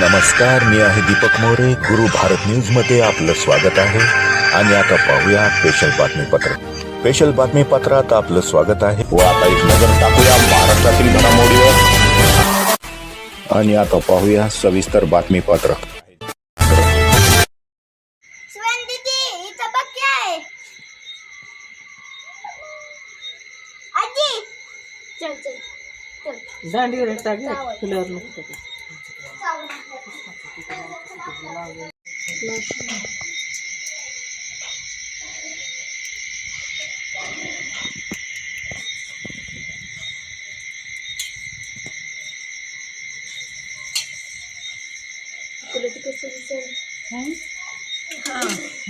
नमस्कार मी आहे दीपक मोरे. गुरु भारत न्यूजमध्ये आपलं स्वागत आहे. आणि आता पाहूया स्पेशल बातमीपत्र. स्पेशल बातमीपत्रात आपलं स्वागत आहे. व आता एक नजर टाकूया महाराष्ट्रातील घडामोडीवर. आणि आता पाहूया सविस्तर बातमीपत्र. सुवन दीदी इथं बघ काय आहे. आजी. चल चल चल. दांडीवर टाक फुलावर नको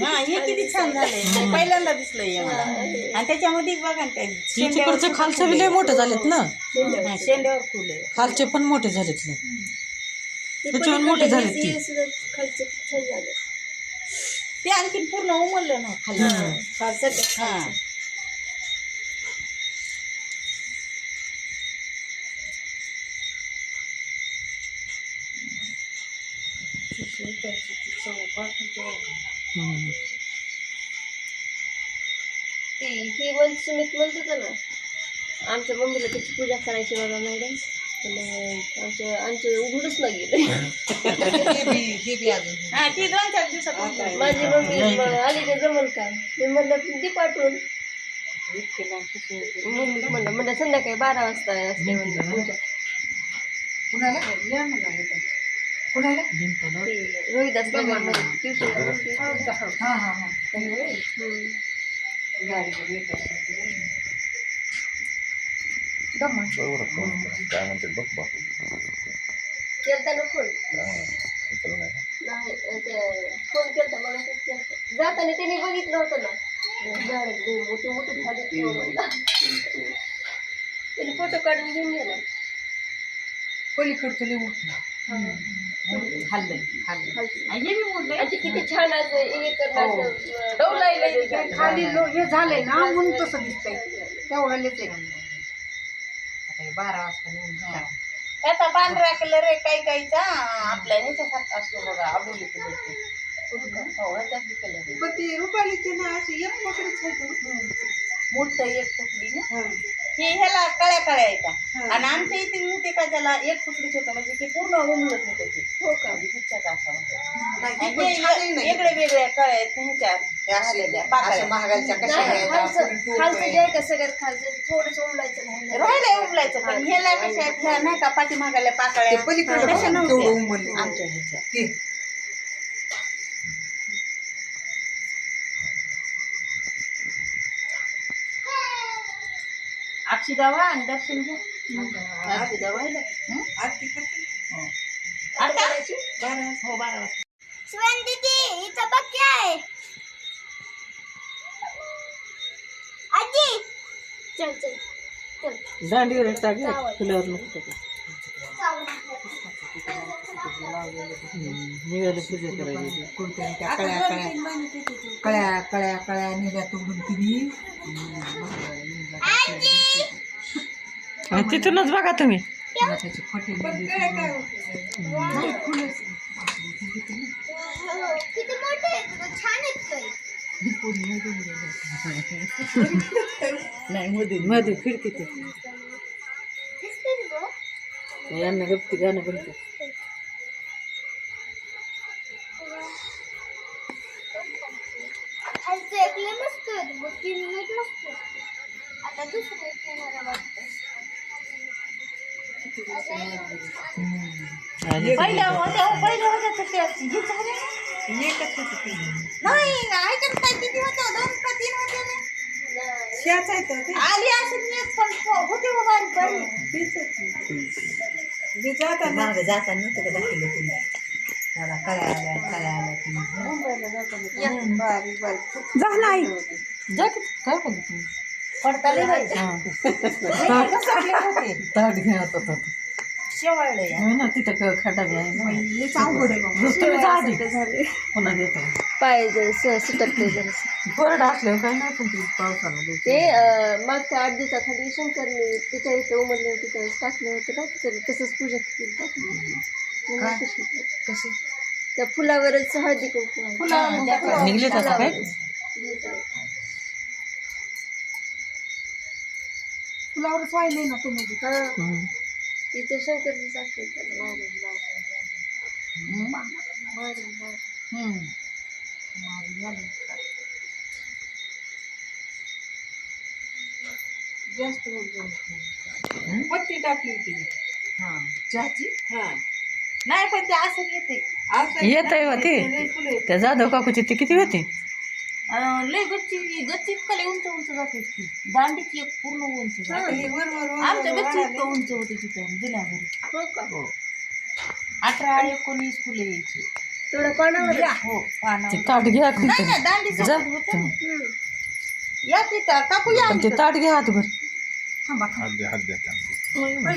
हा हे किती छान झालंय. पहिल्यांदा दिसलंय मला. आणि त्याच्यामध्ये बघा ना तिकडचं खालचं बी लय मोठे झालेत ना? हा, शेंड्यावर फुल आहे. खालचे पण मोठे झालेत लय. त्याच्यावर मोठे ती झालं. ते आणखी पूर्ण उमललं नाही खाली. खालचं. हा. ते हे सुमित म्हणत होतं ना आमच्या मम्मीला त्याची पूजा करायची बघा मॅडम. पण आमच्या आमचं उघडच नाही हा ती दोन चार दिवसात. माझी मम्मी आली जमल का मी म्हणलं दी पाठवून. म्हणलं म्हणलं म्हणलं संध्याकाळी बारा वाजता असते म्हणलं पूजा ते रोहिदास नगरमध्ये ट्युशन काय म्हणते बघ बापू केलता ना फोन हा, उचललं नाही. ते फोन केलता जाताना त्यांनी बघितलं होतं ना झाड लई मोठे मोठे झाले त्यांनी फोटो काढून घेऊन गेला पलीकडचं लय मोठं. खाल्लंय खाल्लंय हे मोठं ते किती छान असं हे करणार हो. डौलायला खाली हे झालंय ना म्हणून तसं दिसतंय तेवढं लेच बारा वाजता त्याचा पांढरा कलर आहे काही काहीचा. आपल्या ह्याच्यासारखा असतो बघा आबोली कलर हो कलर आहे. पण ते रुपालीचे ना असे एक पकडच आहे मोठं एक तुकडी ना हे. कळ्या कळ्या येतात आणि आमच्या इथे होते का त्याला एक तुकडीच होतं म्हणजे ते पूर्ण उमलत होतं ते. हो का? गुच्छाचा असा होता. आणि हे वेगळे वेगळ्या कळ्या आहेत ह्याच्या. पाकळ्या. नाही, खालचं जे आहे का सगळ्यात खालचं थोडंसं उमलायचं नाही राहिलंय उमलायचं पण ह्याला कशा आहेत? ह्या नाही का पाठीमागाल्या पाकळ्या? तशा नव्हत्या? आमच्या ह्याच्या. अक्षिदावा आणि दर्शन घ्या. अक्षिदावा आता हो बारा वाजता. सुवन दीदी इथं बघ काय आहे. आजी. चल चल चल. दांडीवर टाक फुलावर नको टाकू. निघाले पूजा करायची कळ्या कळ्या कळ्या कळ्या कळ्या निघ्या तोडून आणि तिथूनच बघा तुम्ही. त्याचे खोटे नाही मध्ये मध्ये फिरते ते. दिसते ना गं? यांना गप्ती गाणं बनते खालचं एक लय मस्त होतं बघ तीन नीट मस्त आता दुसरं येणार वाटतं पहिल्या होत्या पहिल्या होत्या तशा हे झाले नाही ऐकत काय किती होत्या? दोन का तीन होत्या ना आली एक पण होते हो बारीक मागं जाताना नव्हतं का दाखवलं तुम्ही? मला कळ्या आल्या कळ्या आल्या तुम्ही जा की काय तुम्ही? पडताले ताट आता शेवाळले हो ना तिथं पुन्हा देतो. पाय सुटकले कोरडं असल्यावर काय नाही पण ती पावसाला. ते मागच्या आठ दिवसाखाली शंकरने तिच्या इथं उमरले तिथं टाकलं होतं ना तिथं तसंच पूजा केली. कसे त्या फुलावरच हळदी कुंकू आहे. निघले का काय फुलावरच वाहिले ना तुम्ही बी. हा हम्म. तिथं शंकरची साखर त्याला मारून लावलं. मारून लावलं. हम्म. मारून झाले. जास्त बोलतो पत्ती टाकली होती हा चहाची हा नाही पण ते असं येते. असं येत आहे होते लय त्या जाधव काकूची ते किती होते? अं, लय गच्ची गच्ची इतकं लय उंच उंच जाते ती. दांडीची एक पूर्ण उंच जाते. आमच्या गच्ची इतकं उंच होते तिथं हो अठरा एकोणीस फुलं यायची. थोडं पानावर हो पाना ते ताट घ्या नाही कोणतरी. नाही दांडी जा. होतं. तुम्ही. या तिथं काकू या पण ते इथं. ताट घ्या हातभर थांबा आरती करायची होती म्हणून कापलं. अगोदर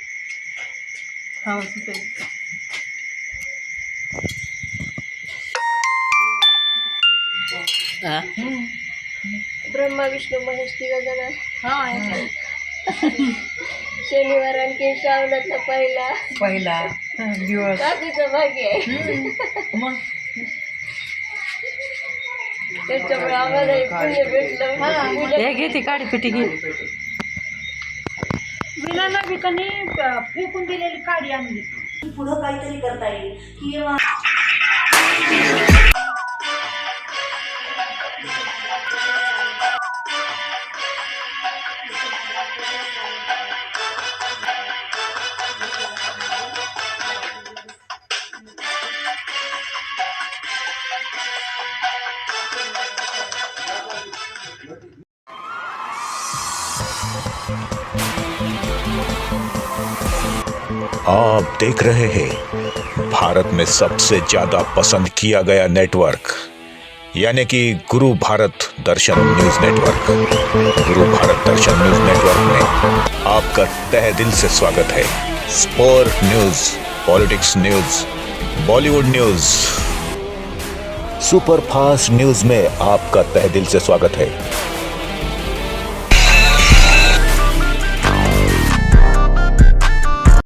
कॅन्सरमध्ये हा. हा. ब्रह्मा विष्णू महेश तिघ जण. शनिवार आणखी श्रावणातला पहिला. पहिला. दिवस. काकीचं भाग्य आहे. मग? त्याच्यामुळे आम्हाला पुण्य भेटलं. हे घे ती काडी पेटी घे. तिला नवी फेकून दिलेली काडी आणली. पुढं काहीतरी करता येईल. किंवा आप देख रहे हैं, भारत में सबसे ज़्यादा पसंद किया गया नेटवर्क यानी कि गुरु भारत दर्शन न्यूज़ नेटवर्क गुरु भारत दर्शन न्यूज़ नेटवर्क में आपका तह दिल से स्वागत है। Sport news, politics news, Bollywood news. Super fast news में आपका तह दिल से स्वागत है।